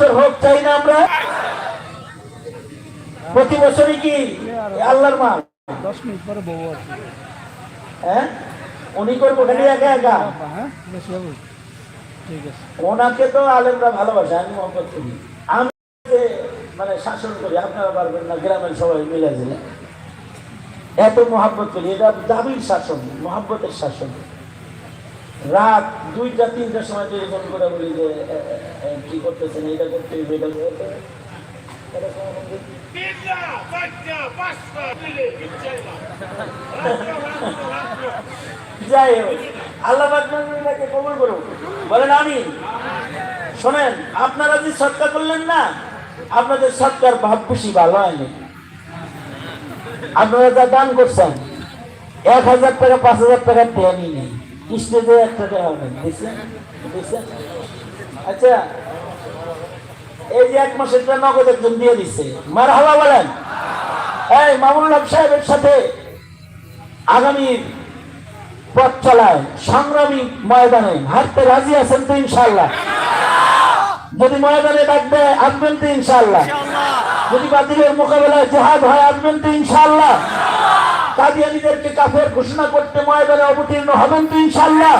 বছর হোক চাই না আমরা। প্রতি বছরই কি আল্লাহর মাল? দশ মিনিট পরে বউ হ্যাঁ? উনি করব খালি একা একা? হ্যাঁ? ঠিক আছে। ওনাকে তো আলেমরা ভালোবাসে আমি মহব্বত করি। আমি মানে শাসন করি আপনারা পারবেন না গ্রামের সবাই মিলে দিলে এত মহাব্বত করি এটা দাবির শাসন মহাব্বতের শাসন। রাত দুইটা তিনটার সময় টেলিফোন করে বলি যে কি করতেছেন? এটা করতে এটা করতে. যাই হোক আল্লাহ কবল করুন বলেন আমি শোনেন আপনারা যে সৎকার করলেন না আপনাদের সৎকার ভাব খুশি ভালো হয়নি আপনারা যা দান করছেন এক হাজার টাকা পাঁচ হাজার টাকা দেয়নি নেই। বুঝছেন আচ্ছা এই যে এক মাসের নগদ একজন দিয়ে দিচ্ছে মার বলেন। এই সাহেবের সাথে আগামী পথ চলায়, সংগ্রামী ময়দানে হাঁটতে রাজি আছেন তো ইনশাল্লাহ যদি ময়দানে ডাকবে আসবেন তো ইনশাল্লাহ যদি বাতিলের মোকাবেলায় জেহাদ হয়, আসবেন তো ইনশাল্লাহ কাদিয়ানিদেরকে কাফের ঘোষণা করতে ময়দানে অবতীর্ণ হবেন তো ইনশাল্লাহ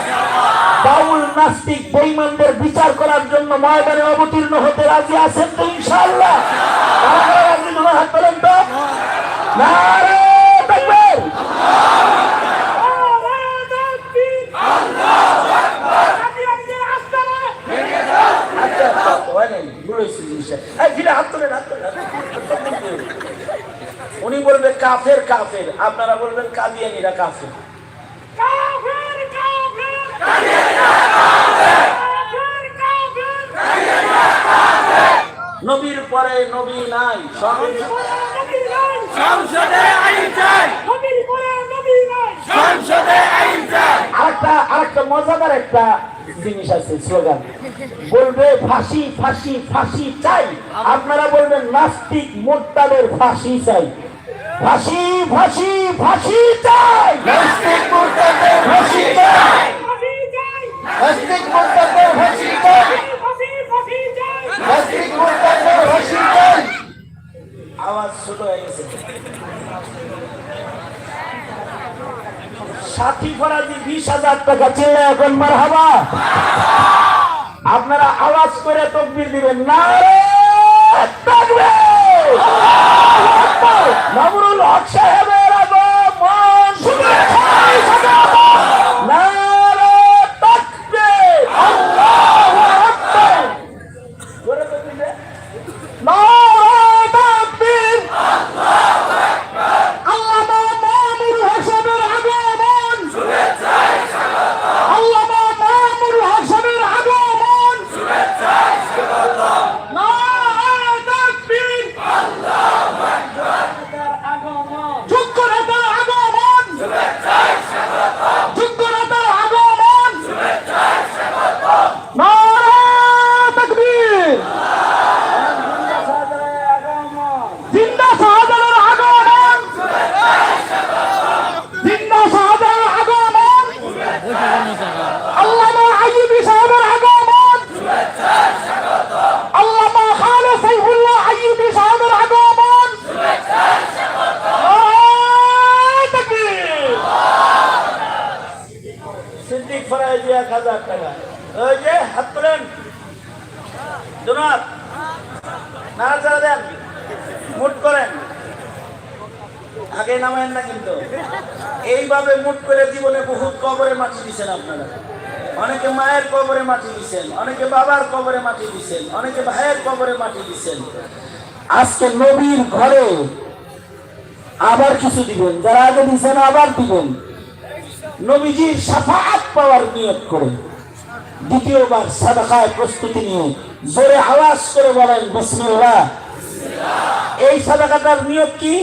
বাউল নাস্তিক বৈমানদের বিচার করার জন্য ময়দানে অবতীর্ণ হতে রাজি আছেন তো ইনশাল্লাহ হাত তোলেন তো তাকবীর আচ্ছা, আচ্ছা, হয় নাই, ভুল হয়েছে জিনিসটা। এই, ফিরে হাত তোলেন, হাত তোলেন, হাত তোলেন। উনি বলবে কাফের কাফের। আপনারা বলবেন কাদিয়ানিরা কাফের। নবীর পরে নবী নাই সংসদে আইন চাই। সংসদে আইন চাই। আরেকটা আরেকটা মজাদার একটা জিনিস আছে স্লোগান। বলবে ফাঁসি ফাঁসি ফাঁসি চাই। আপনারা বলবেন নাস্তিক মোট্টাদের ফাঁসি চাই। ফাঁসি ফাঁসি ফাঁসি চাই। নাস্তিক মোট্টাদের ফাঁসি চাই। নাস্তিক মোট্টাদের ফাঁসি চাই। নাস্তিক মোট্টাদের ফাঁসি চাই। আওয়াজ ছোট হয়ে গেছে। সাথী ফরাজি বিশ হাজার টাকা চিল্লা এখন মার হাবা আপনারা আওয়াজ করে তকবির দিবেন। না নামরুল হক সাহেবের আগমন। শুভেচ্ছায় স্বাগতম। নারে তাকবীর। আল্লাহু আকবার। জোরে তকবীর দে। নারে তাকবীর। আল্লামা মামুর হোসেনের আগমন আল্লামা মামুর হোসেনের আগমন নারে তাকবীর। যোগ্য নেতার আগমন যোগ্য নেতার আগমন নারে তাকবীর। জিন্দা শাহজালালের আগমন জিন্দা শাহজালালের আগমন আল্লামা আইয়ুবী সাহেবের আগমন আল্লামা খালেদ সাইফুল্লাহ আইয়ুবী সাহেবের আগমন নারে তাকবীর। সিদ্দিক ফরাজি এক হাজার টাকা ওই যে হাত তোলেন জনাব করেন। আগে নামায়েন না কিন্তু। এইভাবে মুট করে জীবনে বহুত কবরে মাটি দিচ্ছেন আপনারা। অনেকে মায়ের কবরে মাটি দিচ্ছেন অনেকে বাবার কবরে মাটি দিচ্ছেন অনেকে ভাইয়ের কবরে মাটি দিচ্ছেন আজকে নবীর ঘরে আবার কিছু দিবেন, যারা আগে দিচ্ছেন আবার দিবেন। নবীজির সাফাত পাওয়ার নিয়ত করে দ্বিতীয়বার সাদাকায় প্রস্তুতি নিয়ে জোরে আওয়াজ করে বলেন, বিসমিল্লাহ। এই সাদাকাটার নিয়ত কি?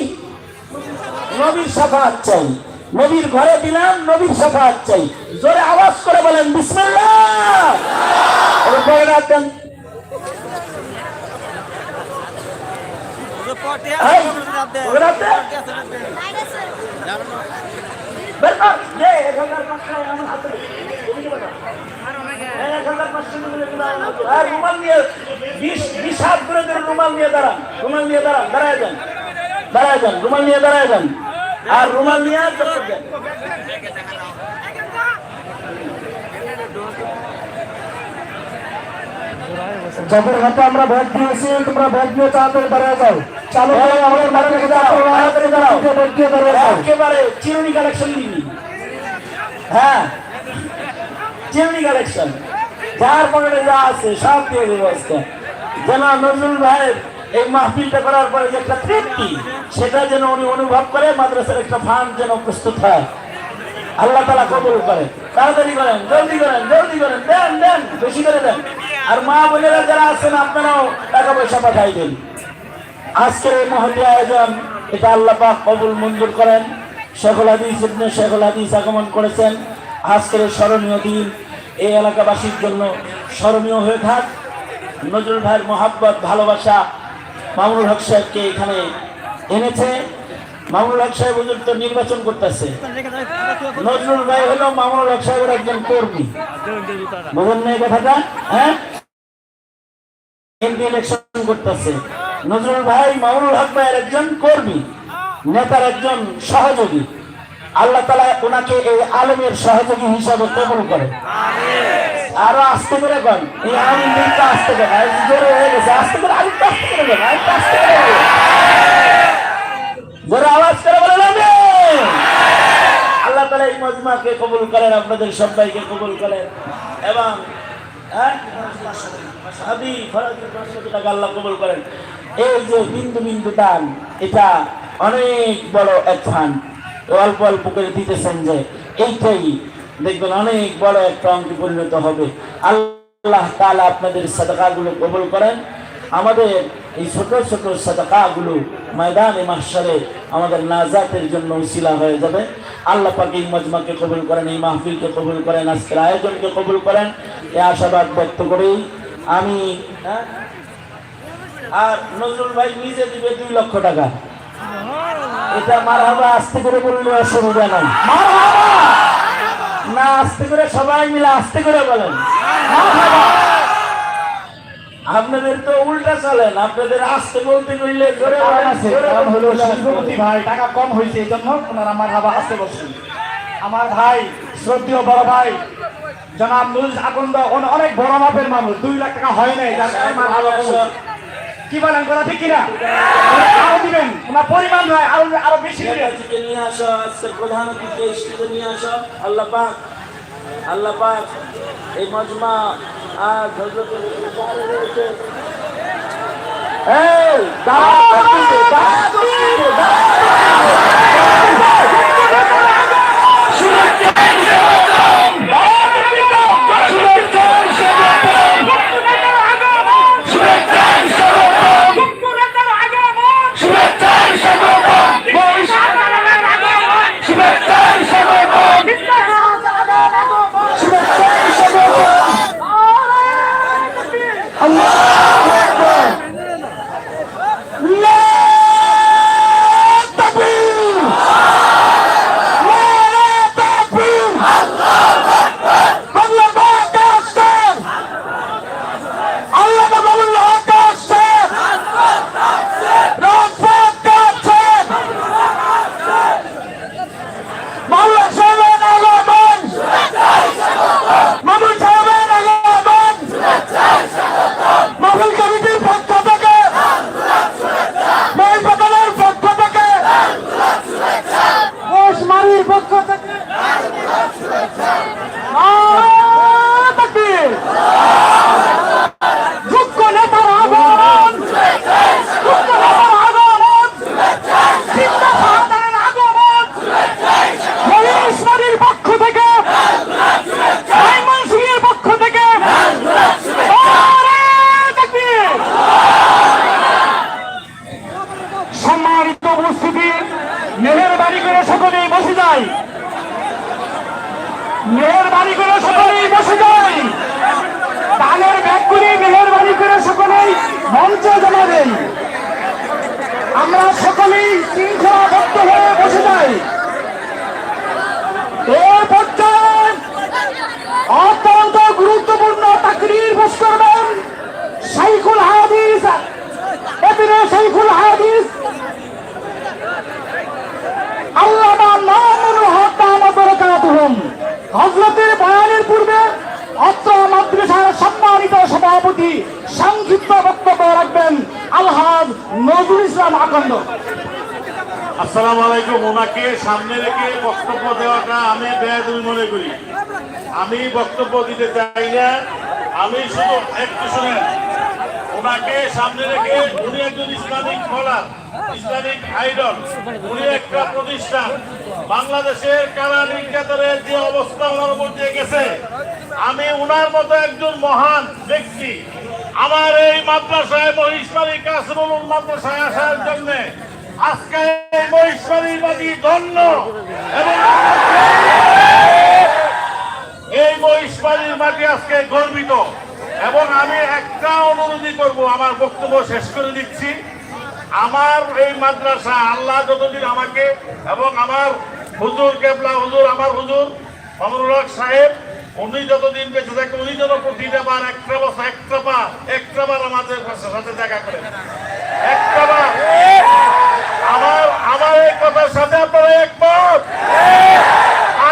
নবীর সাফাত চাই। নবীর ঘরে দিলাম, নবীর সাফাত চাই। জোরে আওয়াজ করে বলেন, বিসমিল্লাহ। আর রুমাল যাদের হাতে আমরা ভোট দিয়েছি তোমরা ভোট দিয়ে তাড়াতাড়ি দাঁড়িয়ে যাও চালু করে আমাদের মাঠে থেকে যাও তাড়াতাড়ি দাঁড়াও ভোট দিয়ে দাঁড়িয়ে যাও একেবারে চিরুনি কালেকশন দিবি হ্যাঁ চিরুনি কালেকশন যার পকেটে যা আছে, সব দিয়ে দেবো আজকে। যেন নজরুল ভাইয়ের এই মাহফিলটা করার পরে যে একটা তৃপ্তি, সেটা যেন উনি অনুভব করে, মাদ্রাসার একটা ফান্ড যেন প্রস্তুত হয়। আল্লাহ তালা কবুল করে। তাড়াতাড়ি করেন, জলদি করেন জলদি করেন, দেন দেন, বেশি করে দেন। আর মা বোনেরা যারা আছেন, আপনারাও টাকা পয়সা পাঠাই দেন। আজকের এই মহতি আয়োজন, এটা আল্লাহ পাক কবুল মঞ্জুর করেন। শেখুল হাদিস ইবনে হাদিস আগমন করেছেন। আজকের স্মরণীয় দিন এই এলাকাবাসীর জন্য স্মরণীয় হয়ে থাক। নজরুল ভাইয়ের মহাব্বত, ভালোবাসা মামুনুল হক সাহেবকে এখানে এনেছে। মামুনুল হক সাহেব তো নির্বাচন করতেছে। নজরুল ভাই হলো মামুনুল হক সাহেবের একজন কর্মী। বুঝেন না এই কথাটা? হ্যাঁ? এমপি ইলেকশন করতেছে। নজরুল ভাই, মামুনুল হক ভাইয়ের একজন কর্মী, নেতার একজন সহযোগী। আল্লাহ তালা ওনাকে এই আলমের সহযোগী হিসাবে কবুল করে। আরও আস্তে করে এই আমিন দিনটা করে করে করে করে আওয়াজ করে বলে আল্লাহ তালা এই মজমাকে কবুল করেন, আপনাদের সবাইকে কবুল করেন। এবং হ্যাঁ? আল্লাহ করেন। এই যে বিন্দু বিন্দু দান, এটা অনেক বড় এক ফান। অল্প অল্প করে দিতেছেন যে এইটাই। দেখবেন অনেক বড় একটা অঙ্কে পরিণত হবে। আল্লাহ তাআলা আপনাদের সাদাকাগুলো কবল করেন। আমাদের এই ছোট ছোট সাদাকাগুলো ময়দানে মাসারে আমাদের নাজাতের জন্য উসিলা হয়ে যাবে। আল্লাহ পাক মজমাকে কবুল করেন, এই মাহফিলকে কবুল করেন, আজকের আয়োজনকে কবুল করেন। এ আশাবাদ ব্যক্ত করেই আমি হ্যাঁ? আর নজরুল ভাই নিজে দিবে দুই লক্ষ টাকা। এটা মার হাবা আস্তে করে বললে অসুবিধা নাই না আস্তে করে সবাই মিলে আস্তে করে বলেন। আপনাদের তো উল্টা চলেন আপনাদের আস্তে বলতে কইলে জোরে হলো ভাই টাকা কম হয়েছে এই জন্য ওনার আমার হাবা আসতে বলছেন। আমার ভাই শ্রদ্ধেয় বড় ভাই জনাব নুজ আকন্দ অনেক বড় মাপের মানুষ দুই লাখ টাকা হয় নাই যার কারণে আমার হাবা। কি বলেন কথা ঠিক কিনা? আরও দিবেন। ওনার পরিমাণ নয় আরও আরও বেশি নিয়ে আসো প্রধান অতিথি নিয়ে আসো। আল্লাহ পাক আল্লাহ পাক এই মজমা হজরতের রয়েছে। এই, দেই আমরা সকলেই শৃঙ্খলাবদ্ধ হয়ে বসে যাই। অত্যন্ত গুরুত্ব পেশ করবেন শাইখুল হাদিস। এবিনে শাইখুল হাদিস। আল্লামা মামুনুল হক দামাত বারাকাতুহুম। হযরতের বয়ানের পূর্বে অত্র মাদ্রাসার সম্মানিত সভাপতি সংক্ষিপ্ত বক্তব্য রাখবেন আলহাজ নজরুল আকন্দ আসসালামু আলাইকুম। ওনাকে সামনে রেখে বক্তব্য দেওয়াটা আমি বেয়াদবি মনে করি। আমি বক্তব্য দিতে চাই না। আমি শুধু একটু শুনেন। ওনাকে সামনে রেখে উনি একজন ইসলামিক ফলার, ইসলামিক আইডল। উনি একটা প্রতিষ্ঠান। বাংলাদেশের কারা নির্যাতনের যে অবস্থা ওনার উপর দিয়ে গেছে, আমি উনার মতো একজন মহান ব্যক্তি আমার এই মাদ্রাসায় মহিষমারী কাসরুল মাদ্রাসায় আসার জন্য আজকে এই মাটি ধন্য এবং এই মহিষমারীর মাটি আজকে গর্বিত এবং আমি একটা অনুরোধই করব, আমার বক্তব্য শেষ করে দিচ্ছি। আমার এই মাদ্রাসা আল্লাহ যতদিন আমাকে এবং আমার হুজুর কেবলা হুজুর, আমার হুজুর অমরুল সাহেব উনি যতদিন বেঁচে থাকে, উনি যেন প্রতিটা বার একটা বছর, একটা বার একটা বার আমাদের সাথে দেখা করেন। একটা বার। আমার আমার এই কথার সাথে আপনারা একমত?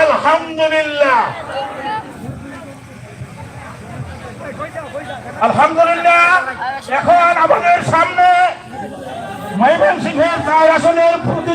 আলহামদুলিল্লাহ। আলহামদুলিল্লাহ। এখন আমাদের সামনে ময়মনসিংহের চার আসনের প্রতি